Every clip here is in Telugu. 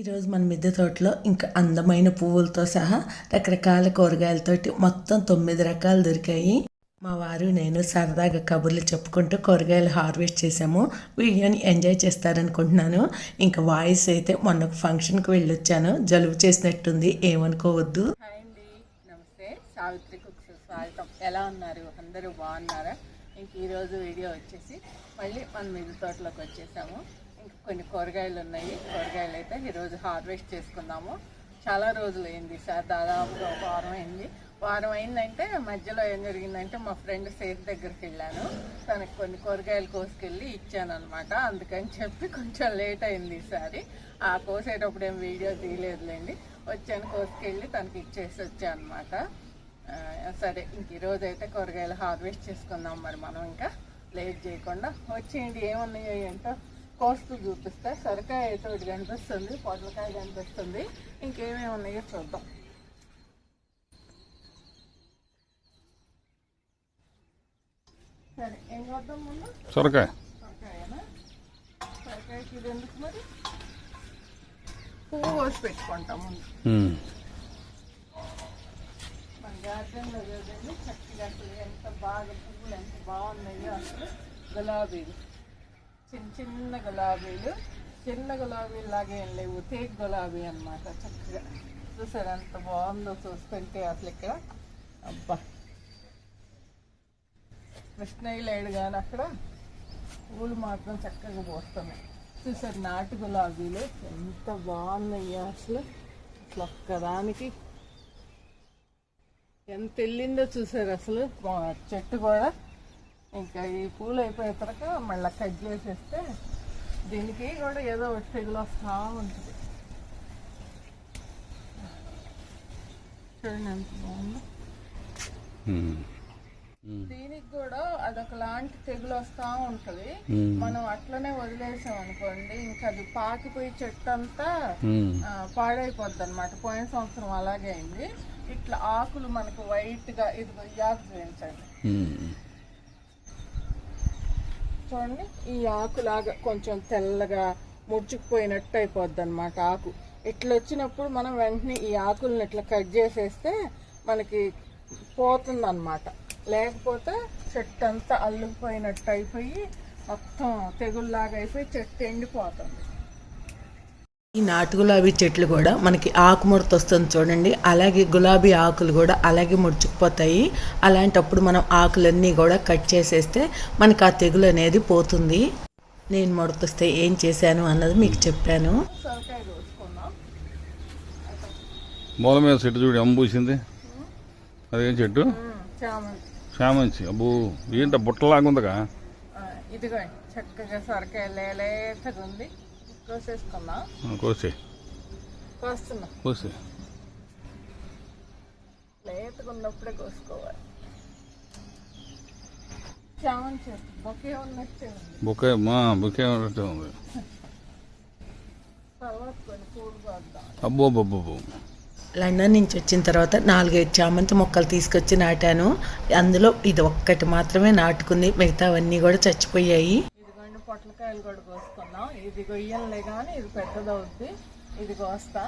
ఈరోజు మన మిద్దె తోటలో ఇంకా అందమైన పువ్వులతో సహా రకరకాల కూరగాయలతోటి మొత్తం తొమ్మిది రకాలు దొరికాయి. మా వారు నేను సరదాగా కబుర్లు చెప్పుకుంటూ కూరగాయలు హార్వెస్ట్ చేసాము వీడియోని ఎంజాయ్ చేస్తారనుకుంటున్నాను. ఇంకా వాయిస్ అయితే మొన్న ఒక ఫంక్షన్కి వెళ్ళొచ్చాను. జలుబు చేసినట్టుంది ఏమనుకోవద్దు. హాయ్ అండి నమస్తే. సావిత్రి కుక్స్ స్వాగతం. ఎలా ఉన్నారు? అందరూ బాగున్నారా? ఇంక ఈరోజు వీడియో వచ్చేసి మళ్ళీ మన మిద్దె తోటలోకి వచ్చేసాము. ఇంక కొన్ని కూరగాయలు ఉన్నాయి. కూరగాయలు అయితే ఈరోజు హార్వెస్ట్ చేసుకుందాము. చాలా రోజులు అయింది సార్. దాదాపుగా ఒక వారం అయింది. వారం అయిందంటే మధ్యలో ఏం జరిగిందంటే మా ఫ్రెండ్ సేఫ్ దగ్గరికి వెళ్ళాను. తనకు కొన్ని కూరగాయలు కోసుకెళ్ళి ఇచ్చాను అనమాట అందుకని చెప్పి కొంచెం లేట్ అయింది ఈసారి ఆ కోసేటప్పుడు ఏం వీడియో తీయలేదులేండి. వచ్చాను కోసుకెళ్ళి తనకి ఇచ్చేసి వచ్చాను అనమాట సరే ఇంక ఈరోజు అయితే కూరగాయలు హార్వెస్ట్ చేసుకుందాం మరి మనం ఇంకా. లేట్ చేయకుండా. వచ్చేయండి. ఏమున్నాయో ఏంటో. కోస్తూ చూపిస్తే సొరకాయ అయితే ఒకటి కనిపిస్తుంది పొట్లకాయ కనిపిస్తుంది. ఇంకేమేమి ఉన్నాయో చూద్దాం. సరే ఏం చేద్దాం ముందు? సొరకాయ. సొరకాయనా? సొరకాయకి ఇది ఎందుకు మరి? పువ్వు కోసి పెట్టుకుంటాం ముందు. మన గార్డెన్లో చూడండి చక్కగా అసలు ఎంత బాగా పువ్వులు ఎంత బాగున్నాయో అసలు గులాబీలు. చిన్న చిన్న గులాబీలు చిన్న గులాబీలు లాగే ఏం లేవు. తేక్ గులాబీ అన్నమాట. చక్కగా చూసారు ఎంత బాగుందో చూస్తుంటే అసలు ఇక్కడ. అబ్బా. కృష్ణయ్య లేడు కానీ అక్కడ పూలు మాత్రం చక్కగా పోస్తున్నాయి. చూసారు నాటు గులాబీలు ఎంత బాగున్నాయో అసలు. అసలు ఒక్కదానికి ఎంత వెళ్ళిందో చూసారు అసలు. చెట్టు కూడా ఇంకా ఈ పూలు అయిపోయిన తర్వాత మళ్ళీ కట్ చేసేస్తే దీనికి కూడా ఏదో ఒకటి తెగులు వస్తూ ఉంటుంది. చూడండి ఎంత బాగుందో. దీనికి కూడా అదొక లాంటి తెగులు వస్తూ ఉంటుంది. మనం అట్లనే వదిలేసాం అనుకోండి ఇంకా అది పాకిపోయి చెట్టు అంతా పాడైపోద్ది అనమాట పోయిన సంవత్సరం అలాగే అయింది. ఇట్లా ఆకులు మనకు వైట్గా ఇది ఆకు చూపించండి. చూడండి. ఈ ఆకులాగా కొంచెం తెల్లగా ముడుచుకుపోయినట్టు అయిపోద్ది అనమాట ఆకు. ఇట్లా వచ్చినప్పుడు మనం వెంటనే ఈ ఆకులను ఇట్లా కట్ చేసేస్తే మనకి పోతుంది అనమాట లేకపోతే చెట్టు అంతా అల్లుకుపోయినట్టు అయిపోయి మొత్తం తెగుల్లాగా అయిపోయి చెట్టు ఎండిపోతుంది. ఈ నాటు గులాబీ చెట్లు కూడా మనకి ఆకు ముడత వస్తుంది చూడండి. అలాగే గులాబీ ఆకులు కూడా అలాగే ముడుచుకుపోతాయి. అలాంటప్పుడు మనం ఆకులన్నీ కూడా కట్ చేసేస్తే మనకి ఆ తెగులు అనేది పోతుంది. నేను ముడతొస్తే ఏం చేశాను అన్నది మీకు చెప్పాను. మూల మీద చెట్టు చూడు అమ్మ పూసింది? అదేం చెట్టు? చామంచి అబ్బో ఏంట బుట్టలాగా ఉందిగా? ఆ, ఇదిగో చక్కగా సొరకాయ లేలేతగా ఉంది. కోసేసుకుందాం ఆ, కోసే కోస్తున్నా కోసే లేతగా ఉన్నప్పుడే కోసుకోవాలి చామంతి చెట్టు బొకే ఉన్నట్టే ఉంది బుకే మా బుకే ఉన్నట్టే ఉంది తర్వాత కొన్ని పూలు కోద్దాం అబ్బో అబ్బో లండన్ నుంచి వచ్చిన తర్వాత నాలుగైదు చామంతి మొక్కలు తీసుకొచ్చి నాటాను అందులో ఇది ఒక్కటి మాత్రమే నాటుకుంది మిగతావన్నీ కూడా చచ్చిపోయాయి పొట్లకాయలు కూడా కోసుకున్నాం. ఇది గొయ్యలే కానీ ఇది పెద్దదవుద్ది. ఇది కోస్తా.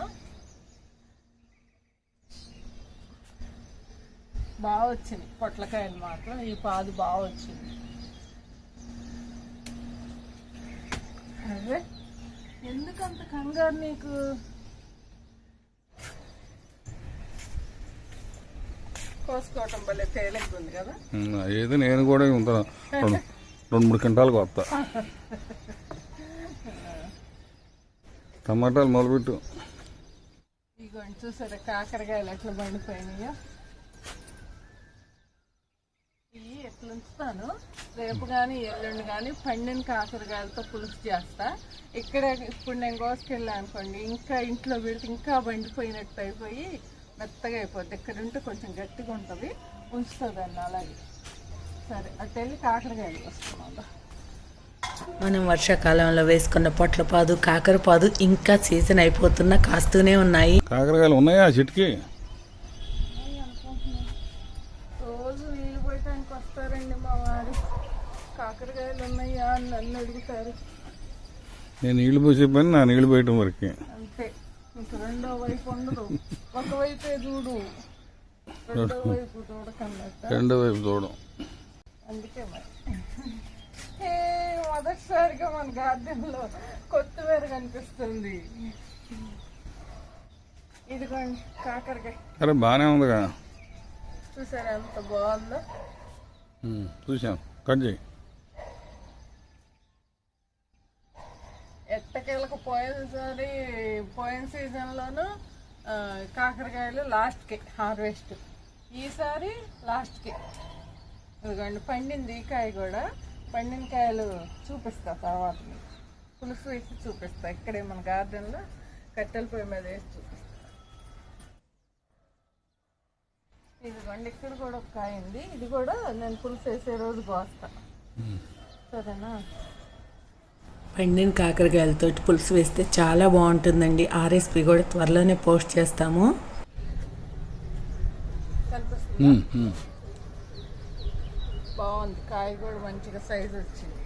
బాగా వచ్చింది. పొట్లకాయలు మాత్రం ఈ పాదు బాగా వచ్చింది. అదే. ఎందుకంత కంగారు నీకు? కోసుకోవటం భలే తేలిగ్గా ఉంది కదా ఏదో నేను కూడా ఉంటాను రెండు మూడు క్వింటాలకు వస్తా. టమాటాలు మొదలుపెట్టు. ఇదిగోండి చూసారా కాకరకాయలు ఎట్లా పండిపోయినాయో? ఇవి ఎట్లా ఉంచుతాను రేపు కానీ ఎల్లుండి కానీ పండిన కాకరకాయలతో పులుసు చేస్తా. ఇక్కడ ఇప్పుడు నేను కోసుకెళ్ళాను అనుకోండి ఇంకా ఇంట్లో పెడితే ఇంకా పండిపోయినట్టు అయిపోయి మెత్తగా అయిపోద్ది. ఇక్కడ ఉంటే కొంచెం గట్టిగా ఉంటుంది. ఉంచుతుంది అన్న అలాగే. సరే అటు వెళ్ళి కాకరకాయలు వస్తున్నాం మనం వర్షాకాలంలో వేసుకున్న పొట్లపాదు కాకరపాదు ఇంకా సీజన్ అయిపోతున్నా కాస్తూనే ఉన్నాయి. కాకరకాయలు ఉన్నాయా ఆ చెట్టుకి? రోజు నీళ్ళు పోయటానికి వస్తారండి మా వారు. కాకరకాయలు ఉన్నాయా అని నన్ను అడుగుతారు. నేను నీళ్ళు పోసే పని నా నీళ్ళు పోయటం వరకు. అంతే. రెండో వైపు ఉండదు. ఒకవైపే చూడు. రెండో వైపు చూడకన్నట్ట రెండో వైపు చూడడం అందుకే మరి. ఏ, మొదటిసారిగా మన గార్డెన్లో కొత్తిమీర కనిపిస్తుంది. ఇదిగోండి కాకరకాయ. అరే బాగానే ఉందిగా చూసారా ఎంత బాగుందో? చూశాం కట్ చేయి. ఎట్టకేళ్ళకు పోయినసారి పోయిన సీజన్లోను కాకరకాయలు లాస్ట్కి హార్వెస్ట్. ఈసారి లాస్ట్కి. ఇదిగోండి పండింది ఈ కాయ కూడా. పండిన కాయలు చూపిస్తా తర్వాత. పులుసు వేసి చూపిస్తా. ఇక్కడే మన గార్డెన్లో కట్టెల పొయ్యి మీద వేసి చూపిస్తా. ఇదిగోండి ఇక్కడ కూడా ఒక కాయ ఉంది. ఇది కూడా నేను పులుసు వేసే రోజు కోస్తా సరేనా? పండిన కాకరకాయలతో పులుసు వేస్తే చాలా బాగుంటుందండి. ఆ రెసిపీ కూడా త్వరలోనే పోస్ట్ చేస్తాము. కనిపిస్తుంది. బాగుంది. కాయ కూడా మంచిగా సైజ్ వచ్చింది.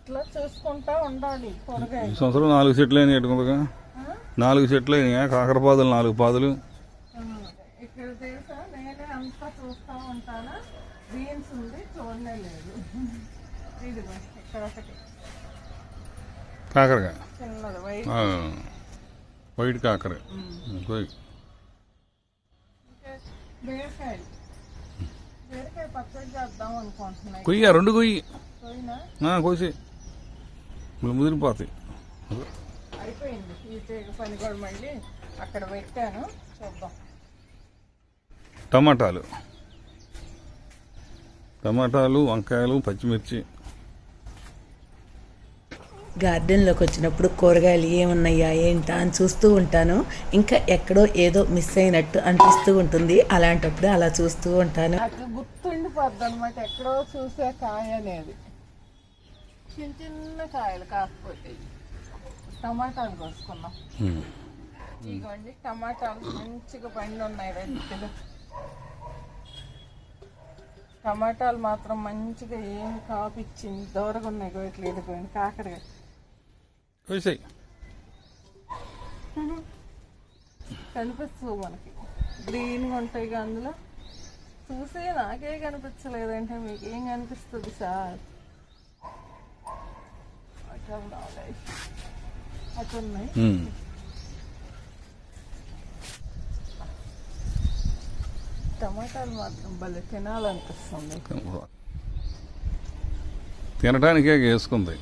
ఇట్లా చూసుకుంటా ఉండాలి ఈ సంవత్సరం నాలుగు చెట్లు అయినాయి ఎట్టుకుందిగా నాలుగు చెట్లు అయినాయా. కాకర పాదులు నాలుగు పాదులు. ఇక్కడ తెలుసా? నేనే అంతా చూస్తా ఉంటానా? బీన్స్ ఉంది చూడలే లేదు. ఇదిగో ఇక్కడ ఒకటి. కాకరకాయ. చిన్నది వైట్ కాకర కొయ్య రెండు కొయ్యి. కోసి ముదిరిపోతాయి. అయిపోయింది. ఈ తీగ పని కూడా మళ్ళీ అక్కడ పెట్టాను. చూద్దాం. టమాటాలు. టమాటాలు వంకాయలు పచ్చిమిర్చి. గార్డెన్లోకి వచ్చినప్పుడు కూరగాయలు ఏమున్నాయా ఏంటా అని చూస్తూ ఉంటాను. ఇంకా ఎక్కడో ఏదో మిస్ అయినట్టు అనిపిస్తూ ఉంటుంది. అలాంటప్పుడు అలా చూస్తూ ఉంటాను. అట్లా గుర్తుండిపోద్ది అనమాట ఎక్కడో చూసే కాయ అనేది. చిన్న చిన్న కాయలు కాకపోతే. టమాటాలు కోసుకున్నాం. ఇదిగోండి టమాటాలు మంచిగా పండి ఉన్నాయి రైతులు. టమాటాలు మాత్రం మంచిగా ఏమి కాపిచ్చింది దూరగా ఉన్నాయి గోట్లు ఇదిగోండి కాకరగా కోసేయి కనిపిస్తుంది మనకి. గ్రీన్గా ఉంటాయి కదా అందులో. చూసి నాకే కనిపించలేదంటే మీకు ఏం కనిపిస్తుంది సార్? అట్లా ఉండాలి. అట్లా ఉన్నాయి. ఉమ్. టమాటాలు మాత్రం భలే తినాలనిపిస్తుంది. తినటానికే వేసుకుంది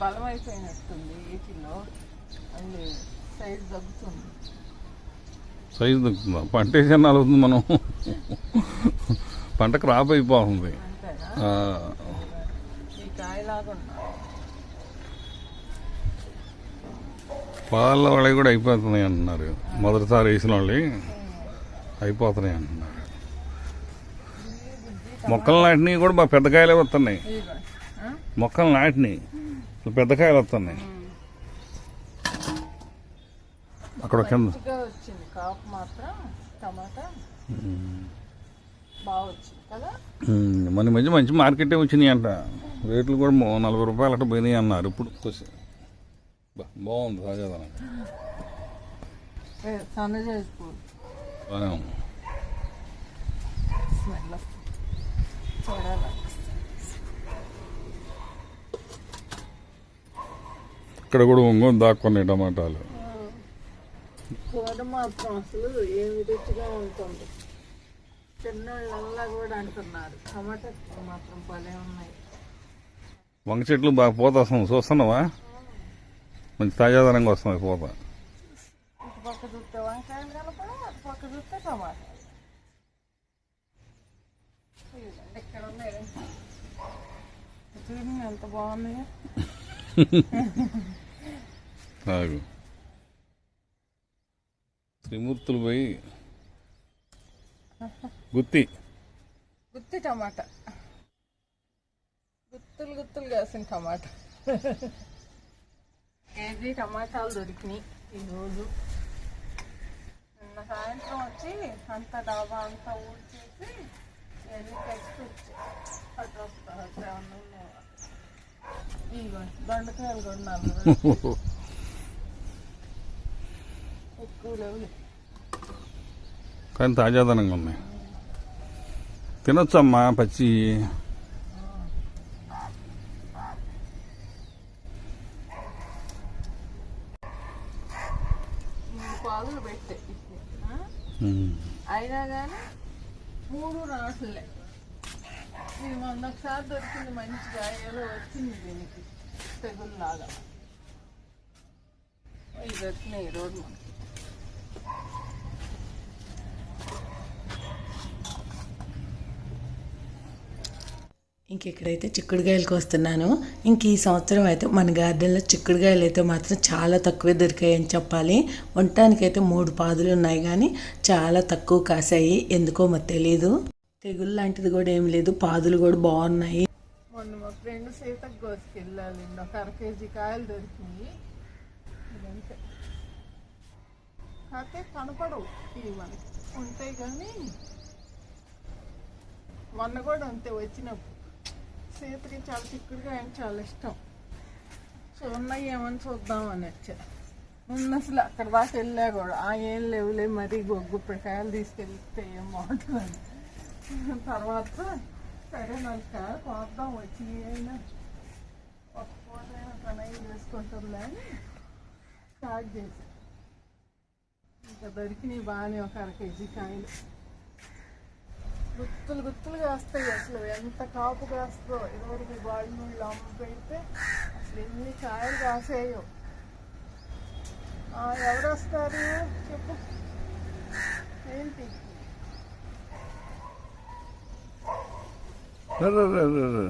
బలం అయిపోయినట్టుంది వీటిలో సైజ్ తగ్గుతుంది. సైజు దొరుకుతుందా పంట వేసే అవుతుంది మనం పంట క్రాప్ అయిపోతుంది పాల వాళ్ళవి కూడా అయిపోతున్నాయి అంటున్నారు. మొదటిసారి వేసిన వాళ్ళు అయిపోతున్నాయి అంటున్నారు. మొక్కలు నాటినవి కూడా బాగా పెద్ద కాయలే వస్తున్నాయి? మొక్కలు నాటినవి. పెద్ద కాయలు వస్తున్నాయి. అక్కడ కింద. వచ్చింది. కాపు మాత్రం టమాటా. బాగా వచ్చింది కదా? ఉమ్, మన మధ్య మంచి మార్కెటే వచ్చినాయి అంట. రేట్లు కూడా నలభై రూపాయలు అట్లా పోయినాయి అన్నారు ఇప్పుడు. బాగుంది తాజాదనం బాగానే ఉంది. స్మెల్ వస్తుంది చూడాలనిపిస్తుంది ఇక్కడ కూడా ఒంగోలు దాక్కున్నాయి టమాటాలు. కూర మాత్రం అసలు ఏమి రుచిగా ఉంటుంది. చిన్నోళ్ళల్లా కూడా అంటున్నారు. టమాటా కూర మాత్రం భలే ఉన్నాయి. వంగ చెట్లు బాగా పూత వస్తుంది చూస్తున్నావా? మంచి తాజాదనంగా వస్తుంది పూత. పక్క చూస్తే వంకాయలు కలపడం అటు పక్క చూస్తే టమాటా ఇదిగోండి, ఇక్కడ ఉన్నాయి. చూడండి ఎంత బాగున్నాయో. ఆగు. త్రిమూర్తులు పోయి గుత్తి. గుత్తి టమాటా. గుత్తులు గుత్తులు కాసిన టమాటా. కేజీ టమాటాలు దొరికినాయి ఈరోజు. నిన్న సాయంత్రం వచ్చి అంత డాబా అంతా ఊడ్చేసి ఇవన్నీ కట్టుకొచ్చి అటు వస్తా అటు ఏమన్నా ఉన్నావా? ఇదిగో దొండకాయలు కూడా నలుగురు ఎక్కువ లేవులే కానీ తాజాదనంగా ఉన్నాయి తినొచ్చమ్మా పచ్చి మూడు పాదులు పెట్టే ఆ? ఉమ్. అయినా కానీ మూడు రావట్లే ఇది మొన్న ఒకసారి దొరికింది మంచిగా ఏదో వచ్చింది దీనికి. తెగుల్లాగా. ఇవి దొరికినాయి ఈ మనకి. ఇంక ఇక్కడైతే వస్తున్నాను ఇంక ఈ సంవత్సరం అయితే మన గార్డెన్లో చిక్కుడుగాయలు అయితే మాత్రం చాలా తక్కువే దొరికాయని చెప్పాలి. వంటానికైతే మూడు పాదులు ఉన్నాయి కానీ చాలా తక్కువ కాసాయి. ఎందుకో మరి తెలియదు తెగులు లాంటిది కూడా ఏం లేదు. పాదులు కూడా బాగున్నాయి. మొన్న మా ఫ్రెండ్ సీతకు కోసుకెళ్ళాలండి ఒక అర కేజీ కాయలు దొరికినాయి. ఇదంతే. కాకపోతే కనపడవు ఇవి మనకి. ఉంటాయి కానీ మొన్న కూడా అంతే వచ్చినప్పుడు. సీతకి చాలా చిక్కుడుగా ఆయన చాలా ఇష్టం. సో ఉన్నాయి ఏమని చూద్దామని వచ్చా. ఉన్న అసలు అక్కడ దాకా వెళ్ళా కూడా. ఆ ఏం లేవులే మరీ గొగ్గు కాయలు తీసుకెళ్తే ఏం బాగుంటుందని. తర్వాత సరే నాకు కాదు కోద్దాం వచ్చి అయినా ఒక పూట అయినా తనయ్య చేసుకుంటుందా అని స్టార్ట్ చేసి ఇంకా దొరికినాయి బాగానే ఒక అర కేజీ కాయలు. గుత్తులు గుత్తులుగా వస్తాయి అసలు. ఎంత కాపు కాస్తుందో. ఇదివరకు బాడీ నీళ్ళు అమ్ము పెడితే అసలు ఎన్ని కాయలు కాసేయో. ఎవరు వస్తారు? చెప్పు. ఏంటి? అర్రర్రర్రర్ర.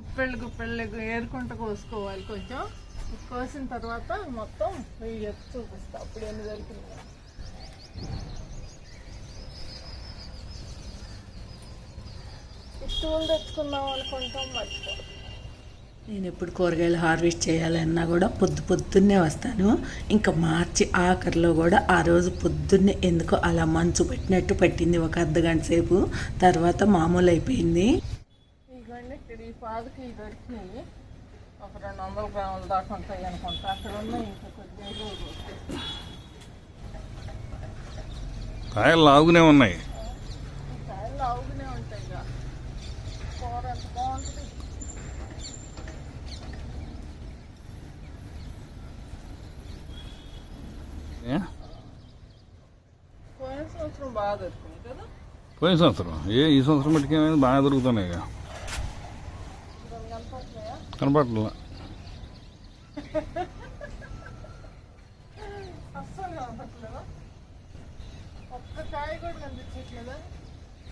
గుప్పెళ్ళు గుప్పెళ్ళు ఏరుకుంటూ కోసుకోవాలి కొంచెం. కోసిన తర్వాత మొత్తం వెయ్యి చూపిస్తా. అప్పుడు ఎన్ని దొరికింది ఇష్టం తెచ్చుకుందాం అనుకుంటాం మర్చిపో నేను ఎప్పుడు కూరగాయలు హార్వెస్ట్ చేయాలన్నా కూడా పొద్దు పొద్దున్నే వస్తాను. ఇంకా మార్చి ఆఖరిలో కూడా ఆ రోజు పొద్దున్నే ఎందుకో అలా మంచు పెట్టినట్టు పట్టింది ఒక అర్ధ గంట సేపు. తర్వాత మామూలు అయిపోయింది. ఇదిగోండి ఇక్కడ ఈ పాదకి ఇవి దొరికినాయి ఒక రెండు వందల గ్రాముల దాకా ఉంటాయి అనుకుంటా. అక్కడ ఉన్నాయి ఇంకా కొద్దిగా ఇదిగో. కాయలు లాగునే ఉన్నాయి. కాయలు ఉంటాయి ఇక కూర ఎంత బాగుంటుంది. పోయిన సంవత్సరం ఏ ఈ సంవత్సరం మట్టుకు ఏమైంది బాగా దొరుకుతున్నాయి ఇక కనపట్ల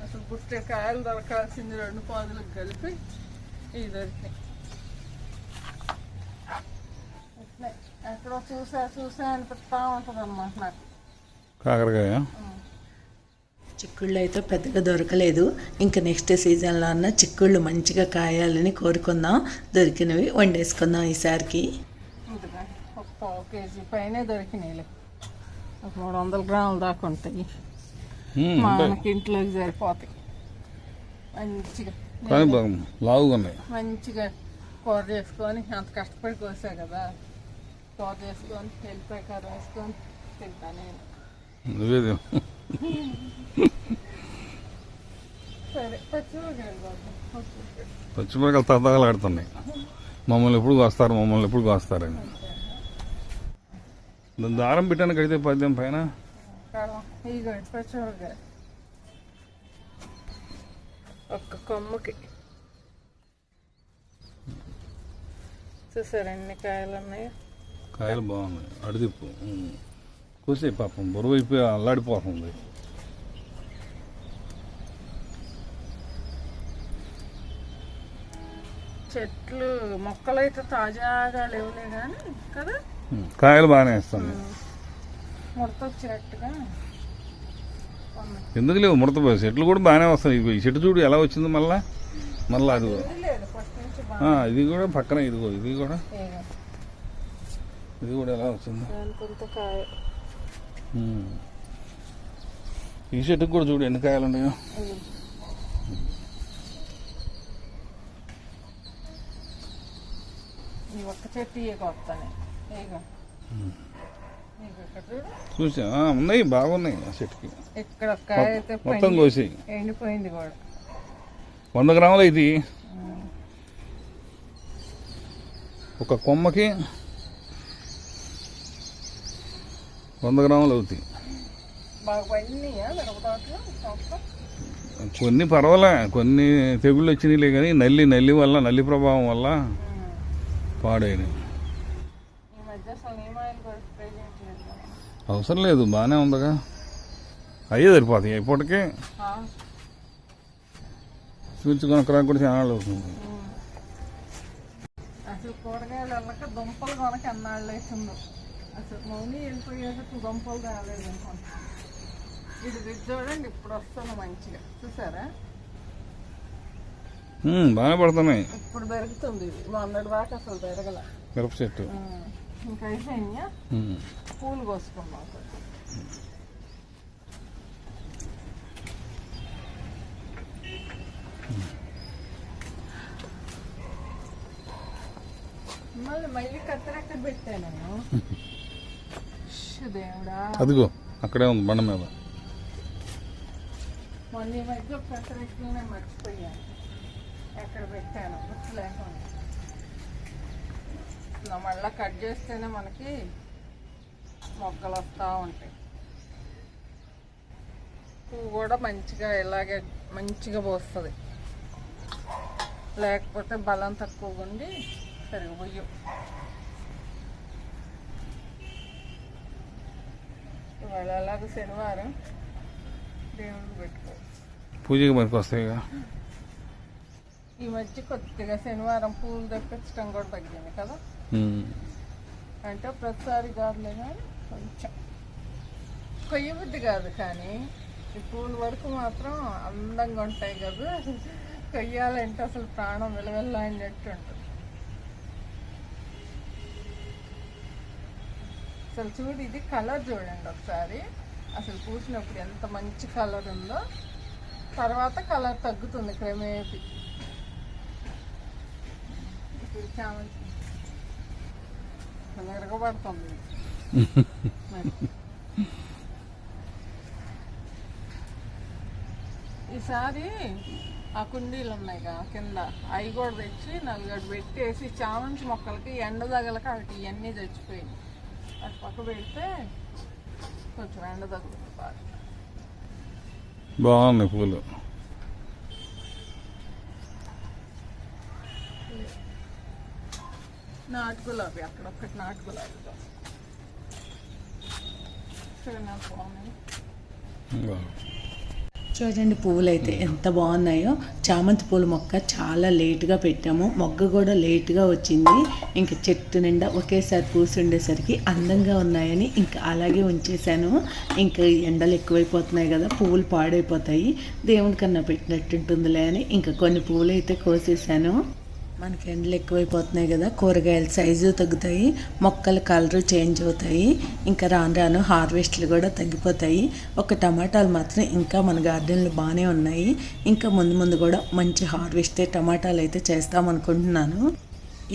అసలు పుట్టే కాయలు దొరకాల్సింది రెండు పాదులకు కలిపి ఇవి దొరికినాయి ఇట్లే ఎక్కడో చూసా చూసా అనిపిస్తా ఉంటుంది అన్నమాట నాకు. కాకరకాయ? చిక్కుళ్ళు అయితే పెద్దగా దొరకలేదు. ఇంకా నెక్స్ట్ సీజన్లో అన్న చిక్కుళ్ళు మంచిగా కాయాలని కోరుకుందాం. దొరికినవి వండేసుకుందాం ఈసారికి. ఒక పావు కేజీ పైనే దొరికినాయిలే. ఒక మూడు వందల గ్రాముల దాకా ఉంటాయి. మనకి ఇంట్లోకి సరిపోతాయి. మంచిగా కానీ బాగా లావుగా ఉన్నాయి మంచిగా కూర చేసుకొని అంత కష్టపడి కోసా కదా. వేసుకొని తింటా నేను నువ్వేది సరే పచ్చిమిరకాయలు తత్తగలాడుతున్నాయి మమ్మల్ని ఎప్పుడు కోస్తారు మమ్మల్ని ఎప్పుడు కోస్తారని. దాని దారం పెట్టాను కడితే పద్యం పైన? ఒక్క కొమ్మకి. చూసారు ఎన్ని కాయలు ఉన్నాయి? కాయలు బాగున్నాయి. అడిదిప్పు కూసే పాపం బరువు అయిపోయి అల్లాడిపోతుంది. చెట్లు మొక్కలు అయితే తాజాగా లేవులే కానీ కదా? కాయలు బాగానే వేస్తుంది ముడత వచ్చినట్టుగా ఎందుకు లేవు? ముడత పోయి చెట్లు కూడా బాగానే వస్తాయి. ఈ చెట్టు చూడు ఎలా వచ్చింది మళ్ళా. మళ్ళా అది ఇది కూడా పక్కన ఇదిగో ఇది కూడా. ఇది కూడా ఎలా వచ్చింది ఉమ్. ఈ చెట్టుకు కూడా చూడు ఎన్ని కాయలు ఉన్నాయో. ఒక్క చెట్టు చూసా ఉన్నాయి బాగున్నాయి ఆ చెట్టుకి. ఇక్కడ ఒక కాయ అయితే మొత్తం కోసి. ఎండిపోయింది కూడా. వంద గ్రాములు ఇది. ఒక కొమ్మకి వంద గ్రాములు అవుతాయి. కొన్ని పర్వాలే కొన్ని తెగుళ్ళు వచ్చినాయిలే కానీ నల్లి నల్లి వల్ల నల్లి ప్రభావం వల్ల. పాడైనవి. అవసరం లేదు బాగానే ఉందిగా. అయ్యే సరిపోతాయి ఇప్పటికే స్విచ్ కొనక్కడానికి కూడా చాలా అవుతుంది. అసలు కూరగాయలు వెళ్ళక దుంపలు కొనక ఎన్నాళ్ళు అవుతుందో అసలు మౌని వెళ్ళిపోయాక దుంపలు రాలేదు అనుకుంటా. ఇది ఇది చూడండి ఇప్పుడు వస్తుంది మంచిగా. చూసారా? బాగానే పడుతున్నాయి. ఇప్పుడు పెరుగుతుంది మొన్నటి దాకా అసలు పెరగల. మిరప చెట్టు. ఇంకా. పూలు కోసుకున్నాం మళ్ళీ మళ్ళీ కత్తెర పెట్టాను నేను? అదిగో అక్కడే ఉంది బండ మీద. మళ్ళీ కట్ చేస్తేనే మనకి మొగ్గలు వస్తూ ఉంటాయి. పువ్వు కూడా మంచిగా ఇలాగే మంచిగా పోస్తుంది. లేకపోతే బలం తక్కువగా ఉండి సరిగా అలాగే శనివారం దేవుడికి పెట్టుకోవచ్చు పూజకి పనికి వస్తాయి ఈ మధ్య కొద్దిగా శనివారం పూలు తెప్పించడం కూడా తగ్గింది కదా? అంటే ప్రతిసారి కాదులే కానీ కొంచెం. కొయ్య బుద్ధి కాదు కానీ ఈ పూల వరకు మాత్రం అందంగా ఉంటాయి కదా. కొయ్యాలంటే అసలు ప్రాణం విలువెల్లాడినట్టు ఉంటుంది. అసలు చూడు ఇది కలర్ చూడండి ఒకసారి. అసలు పూసినప్పుడు ఎంత మంచి కలర్ ఉందో. తర్వాత కలర్ తగ్గుతుంది క్రమేపీ. ఇప్పుడు చామంతి ఎరగబడుతుంది. ఈసారి ఆ కుండీలు ఉన్నాయిగా కింద. అవి కూడా తెచ్చి నలుగడు పెట్టేసి చామంతి మొక్కలకి ఎండ తగలక అవి ఇవన్నీ చచ్చిపోయాయి అటు పక్క పెడితే కొంచెం ఎండ తగ్గుతుంది బాగా. బాగున్నాయి పూలు. నాటు గులాబీ అక్కడ ఒక్కటి నాటు గులాబీ చూడండి బాగున్నాయి చూడండి పువ్వులు అయితే ఎంత బాగున్నాయో. చామంతి పూల మొక్క చాలా లేటుగా పెట్టాము. మొగ్గ కూడా లేటుగా వచ్చింది. ఇంకా చెట్టు నిండా ఒకేసారి పూసి ఉండేసరికి అందంగా ఉన్నాయని ఇంకా అలాగే ఉంచేశాను. ఇంకా ఎండలు ఎక్కువైపోతున్నాయి కదా పువ్వులు పాడైపోతాయి. దేవుని కన్నా పెట్టినట్టుంటుందిలే అని ఇంకా కొన్ని పువ్వులు అయితే కోసేసాను మనకి ఎండలు ఎక్కువైపోతున్నాయి కదా కూరగాయల సైజు తగ్గుతాయి మొక్కల కలర్ చేంజ్ అవుతాయి ఇంకా రాను రాను హార్వెస్ట్లు కూడా తగ్గిపోతాయి. ఒక టమాటాలు మాత్రం ఇంకా మన గార్డెన్లో బాగానే ఉన్నాయి. ఇంకా ముందు ముందు కూడా మంచి హార్వెస్ట్ టమాటాలు అయితే చేస్తామనుకుంటున్నాను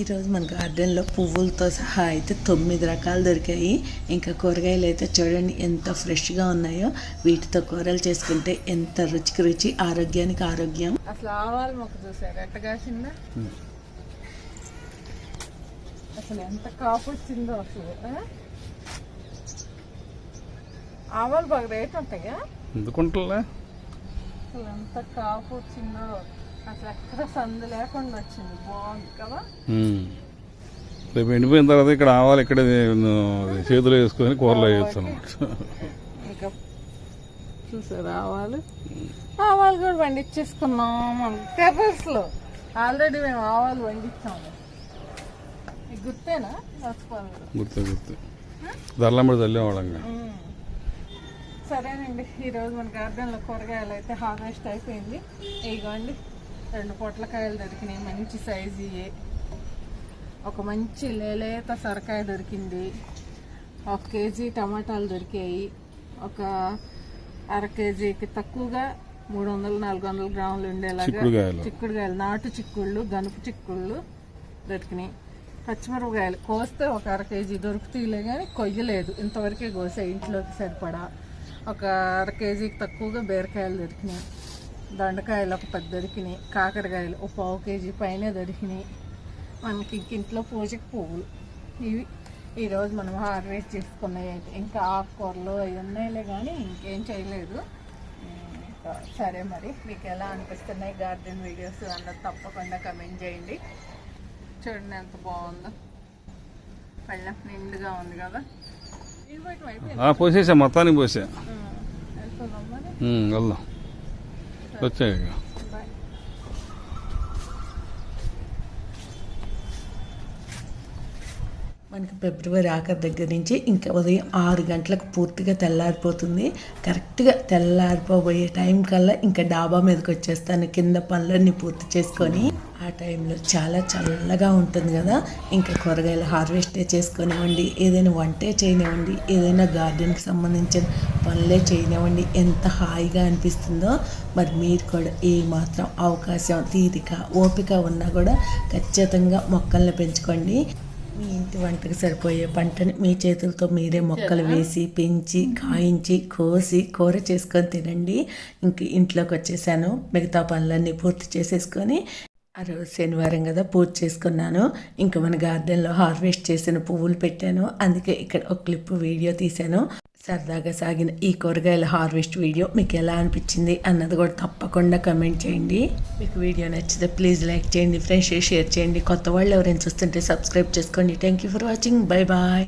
ఈరోజు మన గార్డెన్లో పువ్వులతో సహా అయితే తొమ్మిది రకాలు దొరికాయి. ఇంకా కూరగాయలు అయితే చూడండి ఎంత ఫ్రెష్గా ఉన్నాయో. వీటితో కూరలు చేసుకుంటే ఎంత రుచికి రుచి ఆరోగ్యానికి ఆరోగ్యం. అసలు ఆవాల మొక్క చూసారు? ఎట్ట కాసిందా? అసలు ఎంత కాపు వచ్చిందో అసలు? ఆవాలు బాగా రేట్ ఉంటాయా? ఎందుకుంటలే? అసలు ఎంత కాపు వచ్చిందో అసలు ఎక్కడ సందు లేకుండా వచ్చింది. బాగుంది కదా? రేపు ఎండిపోయిన తర్వాత ఇక్కడ ఆవాలి ఇక్కడ చేతిలో వేసుకొని కూరలో వేయచ్చు అనమాట చూసారు ఆవాలు? ఆవాలు కూడా పండించేసుకున్నాం టెర్రస్లో. ఆల్రెడీ మేము ఆవాలు పండించాము గుర్తు గుర్తు దర్లంబడి తల్లి వాళ్ళంగా సరేనండి ఈరోజు మన గార్డెన్లో కూరగాయలు అయితే హార్వెస్ట్ అయిపోయింది. ఇదిగోండి రెండు పొట్లకాయలు దొరికినాయి మంచి సైజు ఒక మంచి లేలేత సొరకాయ దొరికింది. ఒక కేజీ టమాటాలు దొరికాయి. ఒక అర కేజీకి తక్కువగా మూడు వందలు నాలుగు వందల గ్రాములు ఉండేలాగా. చిక్కుడుకాయలు నాటు చిక్కుళ్ళు గనుపు చిక్కుళ్ళు దొరికినాయి. పచ్చిమిరపకాయలు కోస్తే ఒక అర కేజీ దొరుకుతాయిలే కానీ కొయ్యలేదు. ఇంతవరకే కోసే. ఇంట్లోకి సరిపడా. ఒక అర కేజీకి తక్కువగా బీరకాయలు దొరికినాయి దొండకాయలు ఒక పది దొరికినాయి. కాకరకాయలు ఒక పావు కేజీ పైనే దొరికినాయి. మనకి ఇంక ఇంట్లో పూజకి పువ్వులు. ఇవి ఈరోజు మనం హార్వెస్ట్ చేసుకున్నాయి అయితే. ఇంకా ఆకుకూరలు అవి ఉన్నాయిలే కానీ ఇంకేం చేయలేదు. ఇంకా సరే మరి. మీకు ఎలా అనిపిస్తున్నాయి గార్డెన్ వీడియోస్ అన్నది తప్పకుండా కమెంట్ చేయండి. చూడండి ఎంత బాగుందో. పళ్ళెం నిండుగా ఉంది కదా. పోసేసా మొత్తానికి పోసా. వెళ్దాం. వచ్చాయి ఇక. బాయ్ మనకి ఫిబ్రవరి ఆఖరి దగ్గర నుంచి ఇంకా ఉదయం ఆరు గంటలకు పూర్తిగా తెల్లారిపోతుంది. కరెక్ట్గా తెల్లారిపోబోయే టైం కల్లా ఇంకా డాబా మీదకి వచ్చేస్తాను కింద పనులన్నీ పూర్తి చేసుకొని. ఆ టైంలో చాలా చల్లగా ఉంటుంది కదా. ఇంకా కూరగాయలు హార్వెస్టే చేసుకునివ్వండి ఏదైనా వంటే చేయనివ్వండి ఏదైనా గార్డెన్కి సంబంధించిన పనులే చేయనివ్వండి ఎంత హాయిగా అనిపిస్తుందో. మరి మీరు కూడా ఏ మాత్రం అవకాశం తీరిక ఓపిక ఉన్నా కూడా ఖచ్చితంగా మొక్కల్ని పెంచుకోండి. మీ ఇంటి వంటకు సరిపోయే పంటని మీ చేతులతో మీరే మొక్కలు వేసి పెంచి కాయించి కోసి కూర చేసుకొని తినండి. ఇంక ఇంట్లోకి వచ్చేసాను. మిగతా పనులన్నీ పూర్తి చేసేసుకొని ఆ రోజు శనివారం కదా పూజ చేసుకున్నాను. ఇంకా మన గార్డెన్లో హార్వెస్ట్ చేసిన పువ్వులు పెట్టాను. అందుకే ఇక్కడ ఒక క్లిప్ వీడియో తీశాను. సరదాగా సాగిన ఈ కూరగాయల హార్వెస్ట్ వీడియో మీకు ఎలా అనిపించింది అన్నది కూడా తప్పకుండా కమెంట్ చేయండి. మీకు వీడియో నచ్చితే ప్లీజ్ లైక్ చేయండి ఫ్రెండ్స్ షేర్ చేయండి. కొత్త వాళ్ళు ఎవరైనా చూస్తుంటే సబ్స్క్రైబ్ చేసుకోండి. Thank you for watching bye bye